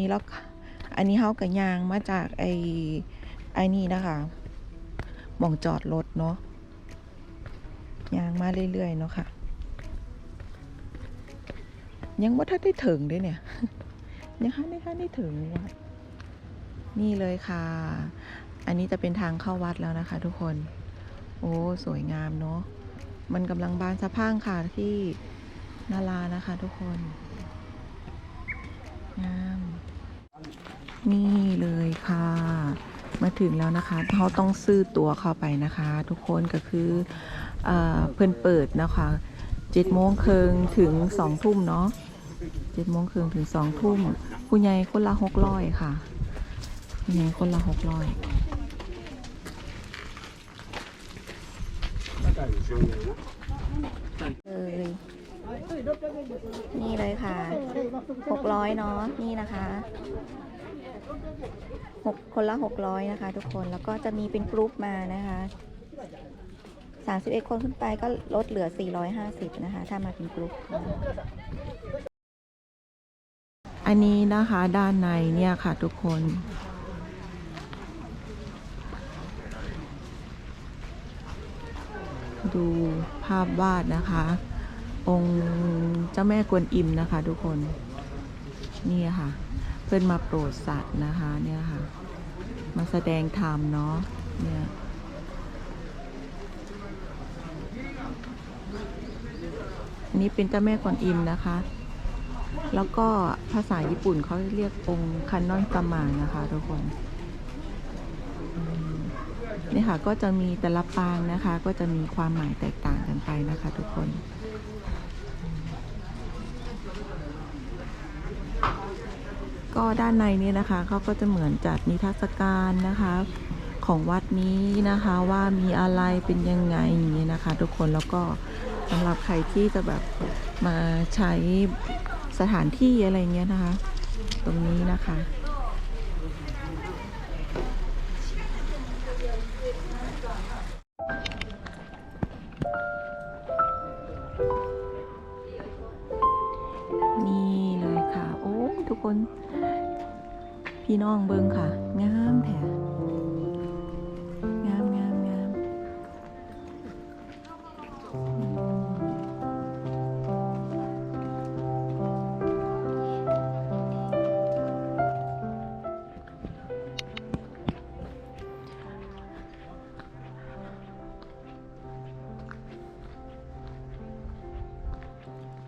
นี้แล้วอันนี้เขากับยางมาจากไอไอนี่นะคะหมองจอดรถเนาะยางมาเรื่อยๆเนาะค่ะ ยังว่าถ้าได้ถึงด้วยเนี่ยยังห้าได้ห้าได้ถึงวัดนี่เลยค่ะ อันนี้จะเป็นทางเข้าวัดแล้วนะคะ ทุกคน โอ้สวยงามเนาะมันกำลังบานสะพังค่ะที่นารานะคะ ทุกคนงาม นี่เลยค่ะ มาถึงแล้วนะคะเขาต้องซื้อตั๋วเข้าไปนะคะ ทุกคนก็คือเอเพิ่อนเปิดนะคะเจ็ดโมงครึ่งถึงสองทุ่มเนาะเจ็ดโมงครึ่งถึงสองทุ่มผู้ใหญ่คนละหกร้อยค่ะผู้ใหญ่คนละหกร้อยเลยนี่เลยค่ะหกร้อยเนาะ นี่นะคะ หกคนละหกร้อยนะคะ ทุกคนแล้วก็จะมีเป็นกรุ๊ปมานะคะสามสิบเอ็ดคนขึ้นไปก็ลดเหลือสี่ร้อยห้าสิบนะคะ ถ้ามาเป็นกรุ๊ปอันนี้นะคะด้านในเนี่ยค่ะทุกคน ดูภาพวาดนะคะ องค์เจ้าแม่กวนอิมนะคะทุกคน นี่ค่ะ เพื่อนมาโปรดสัตว์นะคะเนี่ยค่ะ มาแสดงธรรมเนาะเนี่ยอันนี้เป็นเจ้าแม่กวนอิมนะคะ แล้วก็ภาษาญี่ปุ่นเขาเรียกองค์คันนอนสมานนะคะทุกคนนี่ค่ะก็จะมีแต่ละปางนะคะ ก็จะมีความหมายแตกต่างกันไปนะคะ ทุกคน ก็ด้านในนี้นะคะเขาก็จะเหมือนจัดนิทรรศการนะคะ ของวัดนี้นะคะว่ามีอะไรเป็นยังไงอย่างนี้นะคะ ทุกคนแล้วก็สำหรับใครที่จะแบบมาใช้สถานที่อะไรเงี้ยนะคะ ตรงนี้นะคะ พี่น้องเบิงค่ะ งามแท้งามงามงาม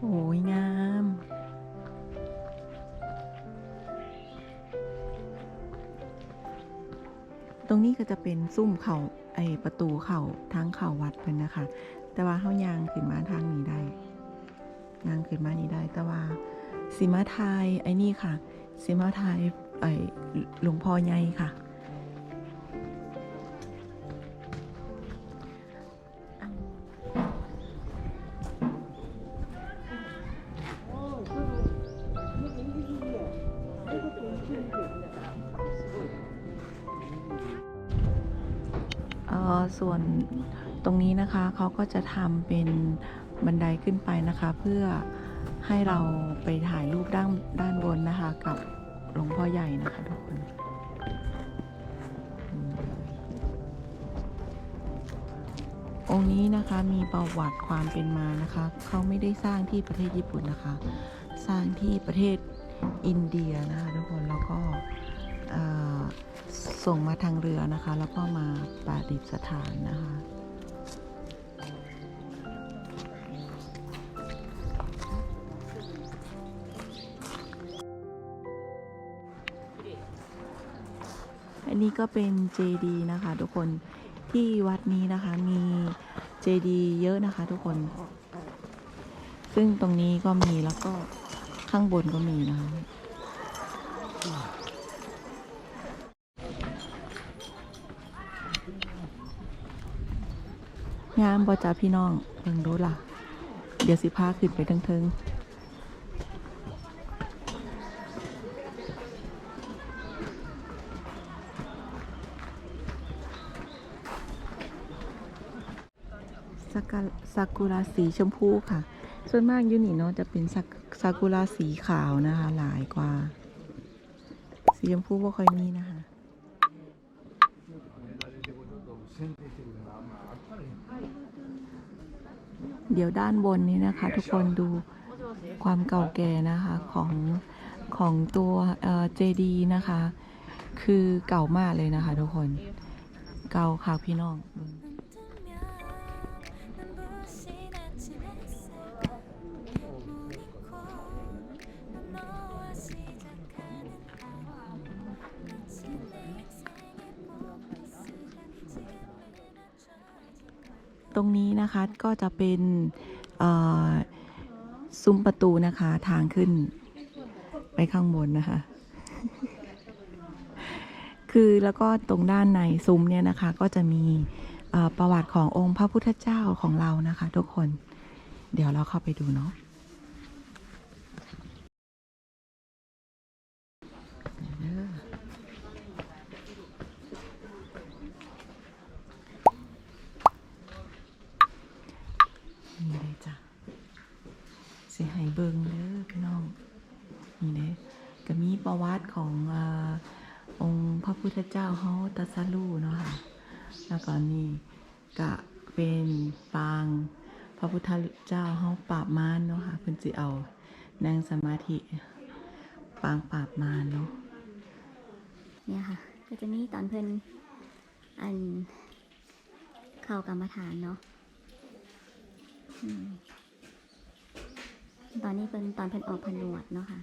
โอ้ยงาม ตรงนี้ก็จะเป็นซุ้มเขาไอประตูเขาทางเขาวัดเป็นนะคะ แต่ว่าเฮายางขึ้นมาทางนี้ได้ยางขึ้นมานี้ได้ แต่ว่าสีมาไทยไอ้นี่ค่ะสีมาไทยไอหลวงพ่อใหญ่ค่ะ ส่วนตรงนี้นะคะเขาก็จะทำเป็นบันไดขึ้นไปนะคะ เพื่อให้เราไปถ่ายรูปด้านด้านบนนะคะ กับหลวงพ่อใหญ่นะคะทุกคนองค์นี้นะคะมีประวัติความเป็นมานะคะ เขาไม่ได้สร้างที่ประเทศญี่ปุ่นนะคะ สร้างที่ประเทศอินเดียนะคะทุกคนแล้วก็ ส่งมาทางเรือนะคะ แล้วก็มาประดิษฐานนะคะอันนี้ก็เป็นเจดีนะคะ ทุกคนที่วัดนี้นะคะมีเจดีเยอะนะคะ ทุกคน ซึ่งตรงนี้ก็มีแล้วก็ข้างบนก็มีนะคะ งามบอจ่าพี่น้องเพิ่งรู้ล่ะ เดี๋ยวสิพาขึ้นไปเทิงๆซากาซากุระสีชมพูค่ะ ส่วนมากยูนี่เนาะจะเป็นซาซากุระสีขาวนะคะ หลายกว่า สีชมพูบ่ค่อยมีนะคะ เดี๋ยวด้านบนนี้นะคะ ทุกคนดูความเก่าแก่นะคะของของตัวเจดีนะคะ คือเก่ามากเลยนะคะ ทุกคน เก่าค่ะพี่น้อง ตรงนี้นะคะก็จะเป็นซุ้มประตูนะคะทางขึ้นไปข้างบนนะคะ คือแล้วก็ตรงด้านในซุ้มเนี่ยนะคะก็จะมีประวัติขององค์พระพุทธเจ้าของเรานะคะ ทุกคน เดี๋ยวเราเข้าไปดูเนาะเด้อ นี่เลยจ้ะสิให้เบิ่งเด้อพี่น้อง นี่เด้ก็มีประวัติของอาองค์ พระพุทธเจ้าเฮาตัสรู้เนาะค่ะ แล้วก็นี่ก็เป็นปาง พระพุทธเจ้าเฮาปราบมารเนาะค่ะเพิ่นสิเอานั่งสมาธิปางปราบมารเนาะเนี่ยค่ะ ก็จะมีตอนเพิ่นอันเข้ากรรมฐานเนาะตอนนี้เป็นตอนเพิ่นออกผนวดเนาะค่ะ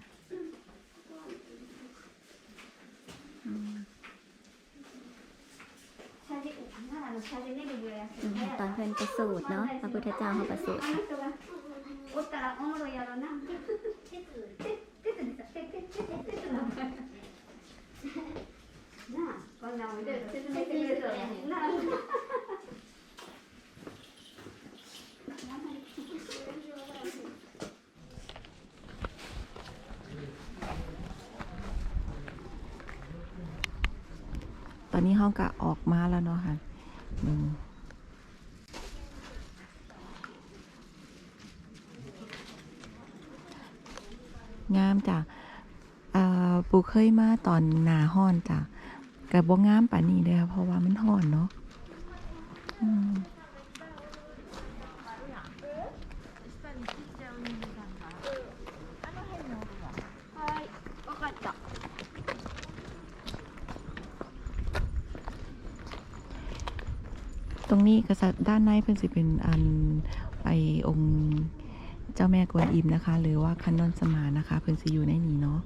มอืม ตอนเพิ่นประสูตรเนาะพระพุทธเจ้าเขาประสูตรตอนนี้ห้องกะออกมาแล้วเนาะค่ะ งามจ้ะเอ่อปูเคยมาตอนหนาห้อนจ้ะกับบ่งามป่านนี้เลยค่ะเพราะว่ามันห้อนเนาะอืมต รงนี้กษัตริย์ด้านในเพิ่นสิเป็นอันไปองค์เจ้าแม่กวนอิมนะคะ หรือว่าคันนอนสมานะคะ เพิ่นสิอยู่ในนี้เนาะ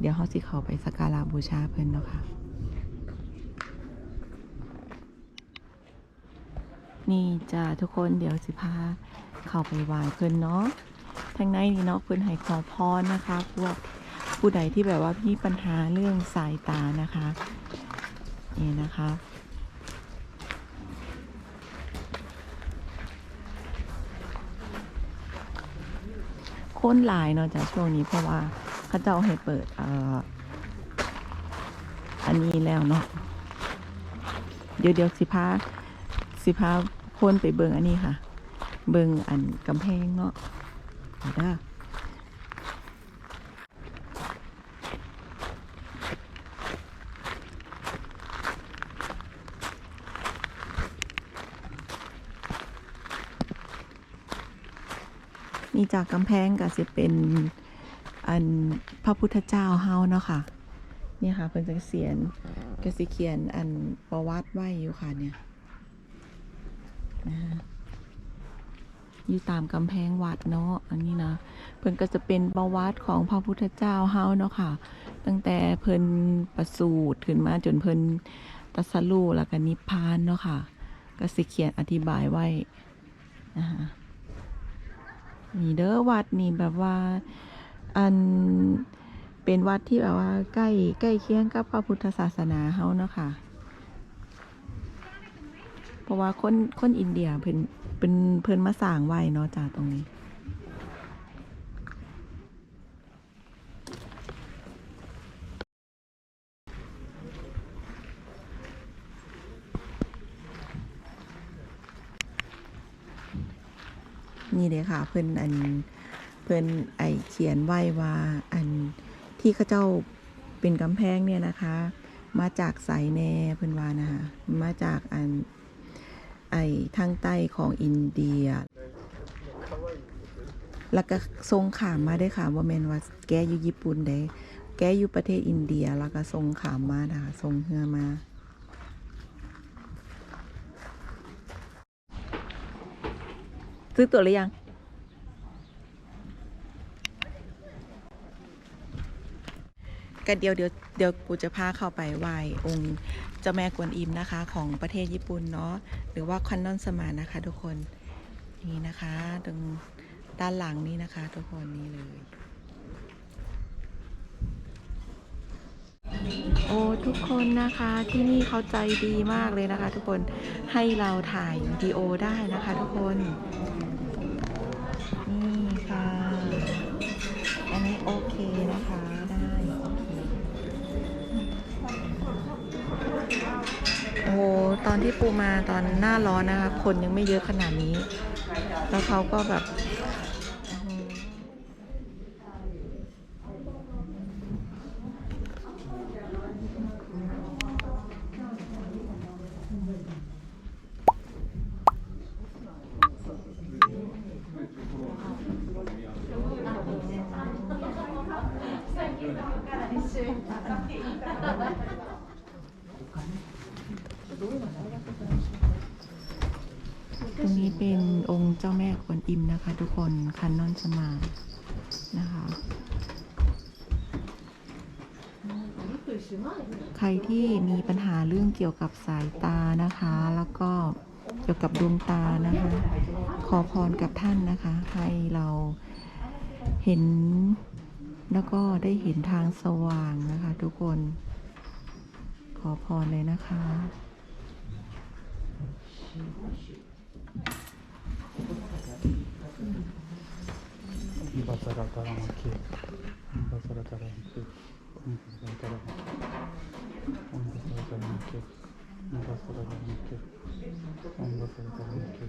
เดี๋ยวเฮาสิเข้าไปสักการะบูชาเพิ่นเนาะค่ะนี่จ้าทุกคนเดี๋ยวสิพาเข้าไปไหว้เพิ่นเนาะทางในนี่เนาะเพิ่นให้ขอพรนะคะ พวกผู้ใดที่แบบว่ามีปัญหาเรื่องสายตานะคะนี่นะคะ คนหลายเนาะจ้ะช่วงนี้เพราะว่าเขาเจ้าให้เปิดเอ่ออันนี้แล้วเนาะเดี๋ยวเดี๋ยวสิพาสิพาคนไปเบิงอันนี้ค่ะ เบิงอันกำแพงเนาะเอาเด้อนี่ จากกำแพงก็สิเป็นอันพระพุทธเจ้าเฮาเนาะค่ะนี่ค่ะเพิ่นจะเขียนก็สิเขียนอันประวัติไว้อยู่ค่ะเนี่ยนะคะอยู่ตามกำแพงวัดเนาะอันนี้นะเพิ่นก็จะเป็นประวัติของพระพุทธเจ้าเฮาเนาะค่ะ ตั้งแต่เพิ่นประสูติขึ้นมาจนเพิ่นตัสรู้แล้วก็นิพพานเนาะค่ะ ก็สิเขียนอธิบายไว้นะคะ นี่เด้อวัดนี่แบบว่าอันเป็นวัดที่แบบว่าใกล้ใกล้เคียงกับพระพุทธศาสนาเขาเนาะค่ะเพราะว่าคนคนอินเดียเพิ่นเป็นเพิ่นมาสร้างไว้เนาะจากตรงนี้ นี่เลยค่ะ เพิ่อนอันเพิ่อนไอเขียนไว้ว่าอันที่เขาเจ้าเป็นกำแพงเนี่ยนะคะ มาจากไสแน่เพิ่อนว่านะคะมาจากอันไอทางใต้ของอินเดีย แล้วก็ทรงขามมาได้ค่ะว่าแมนว่าแกอยู่ญี่ปุ่นเด้แกอยู่ประเทศอินเดียแล้วก็ทรงขามมานะคะทรงเฮือมา ซื้อตั๋วหรือยัง ก็เดี๋ยวเดี๋ยวเดี๋ยวปูจะพาเข้าไปไหว้องค์เจ้าแม่กวนอิมนะคะ ของประเทศญี่ปุ่นเนาะหรือว่าคันนอนสมานะคะ ทุกคนนี่นะคะตรงด้านหลังนี่นะคะ ทุกคนนี่เลย โอ้ทุกคนนะคะที่นี่เขาใจดีมากเลยนะคะ ทุกคนให้เราถ่ายวิดีโอได้นะคะ ทุกคนนี่ค่ะอันนี้โอเคนะคะได้โอเคโอ้โตอนที่ปูมาตอนหน้าร้อนนะคะ คนยังไม่เยอะขนาดนี้ แล้วเขาก็แบบอื้อหือตรงนี้เป็นองค์เจ้าแม่กว นะคะทุกคนคันนอนสมานะคะใครที่มีปัญหาเรื่องเกี่ยวกับสายตานะคะ แล้วก็เกี่ยวกับดวงตานะคะ ขอพรกับท่านนะคะ ให้เราเห็นแล้วก็ได้เห็นทางสว่างนะคะ ทุกคนขอพรเลยนะคะ బసరతరమకి బసరతరమకి బసరతరమకి బసరతరమకి బసరతరమకి బసరతరమకి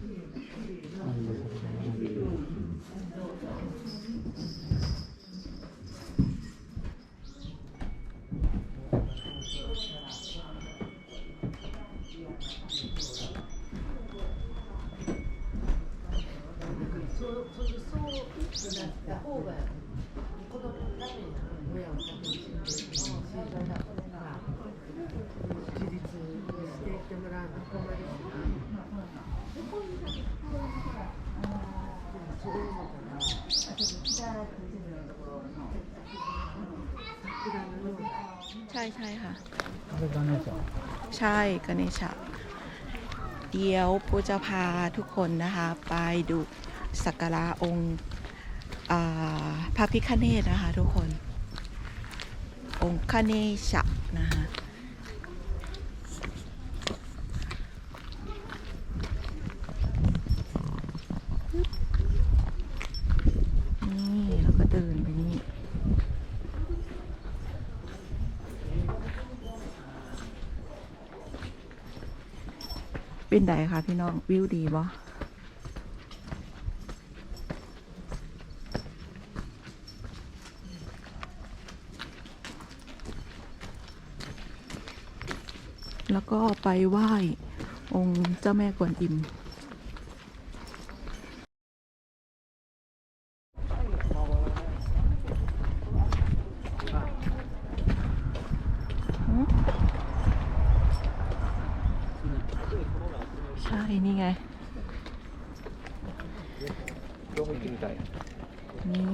Basara Taramaki, Basara Taramaki, Basara Taramaki, Basara Taramaki. 아, ใช่ใช่ค่ะ あれだねじゃん。 ใช่กเนชะ เดี๋ยวปูจะพาทุกคนนะคะ ไปดูสักการะองค์อ่า พระพิฆเนศนะคะทุกคน องค์คเนชะนะคะนี่แล้วก็เดินไปนี่เป็นไดคะพี่น้องวิวดีบ่ แล้วก็ไปไหว้องค์เจ้าแม่กวนอิม ใช่ นี่ไง นี่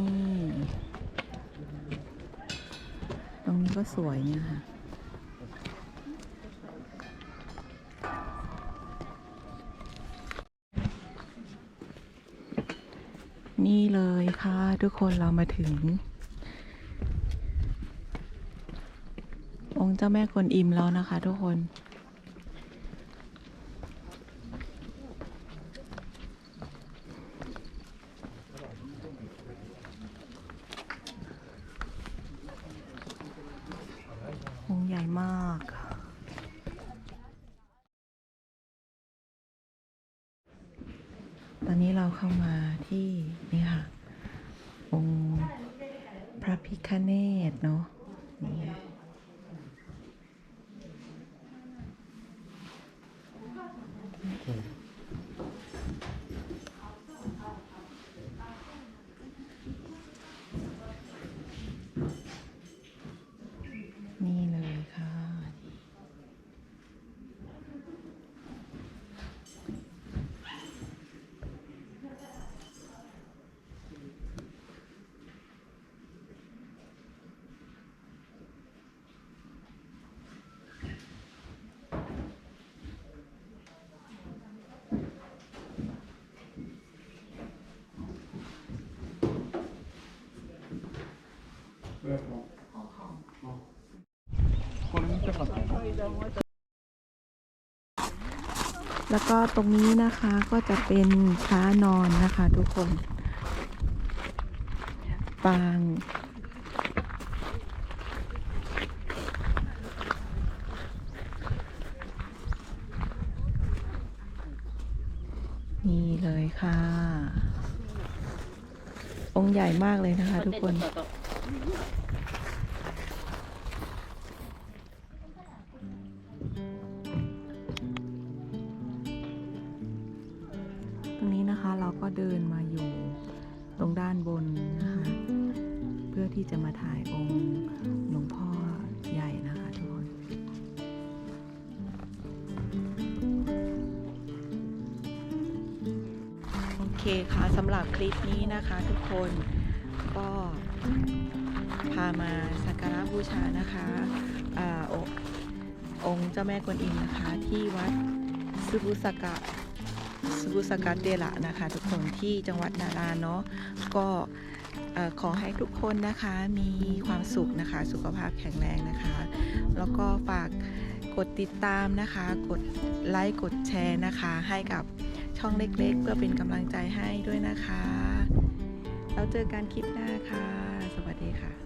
ตรงนี้ก็สวยเนี่ยค่ะ นี่เลยค่ะ ทุกคนเรามาถึง องค์เจ้าแม่กวนอิมแล้วนะคะทุกคน องค์ใหญ่มากตอนนี้เราเข้ามาที่นี่ค่ะ คะเนตเนาะนี่ แล้วก็ตรงนี้นะคะก็จะเป็นพระนอนนะคะทุกคน ปางนี่เลยค่ะ องค์ใหญ่มากเลยนะคะทุกคน ตรงนี้นะคะเราก็เดินมาอยู่ตรงด้านบนนะคะ เพื่อที่จะมาถ่ายองค์หลวงพ่อใหญ่นะคะทุกคนโอเคค่ะสำหรับคลิปนี้นะคะทุกคนก็ พามาสักการะบูชานะคะอองค์เจ้าแม่กวนอิมนะคะ ที่วัดซึบุสกะสุบุสกัดเดละนะคะ ทุกคนที่จังหวัดนาราเนาะก็ขอให้ทุกคนนะคะมีความสุขนะคะ สุขภาพแข็งแรงนะคะ แล้วก็ฝากกดติดตามนะคะ กดไลค์ กดแชร์นะคะ ให้กับช่องเล็กๆ เพื่อเป็นกำลังใจให้ด้วยนะคะเราเจอกันคลิปหน้าค่ะ สวัสดีค่ะ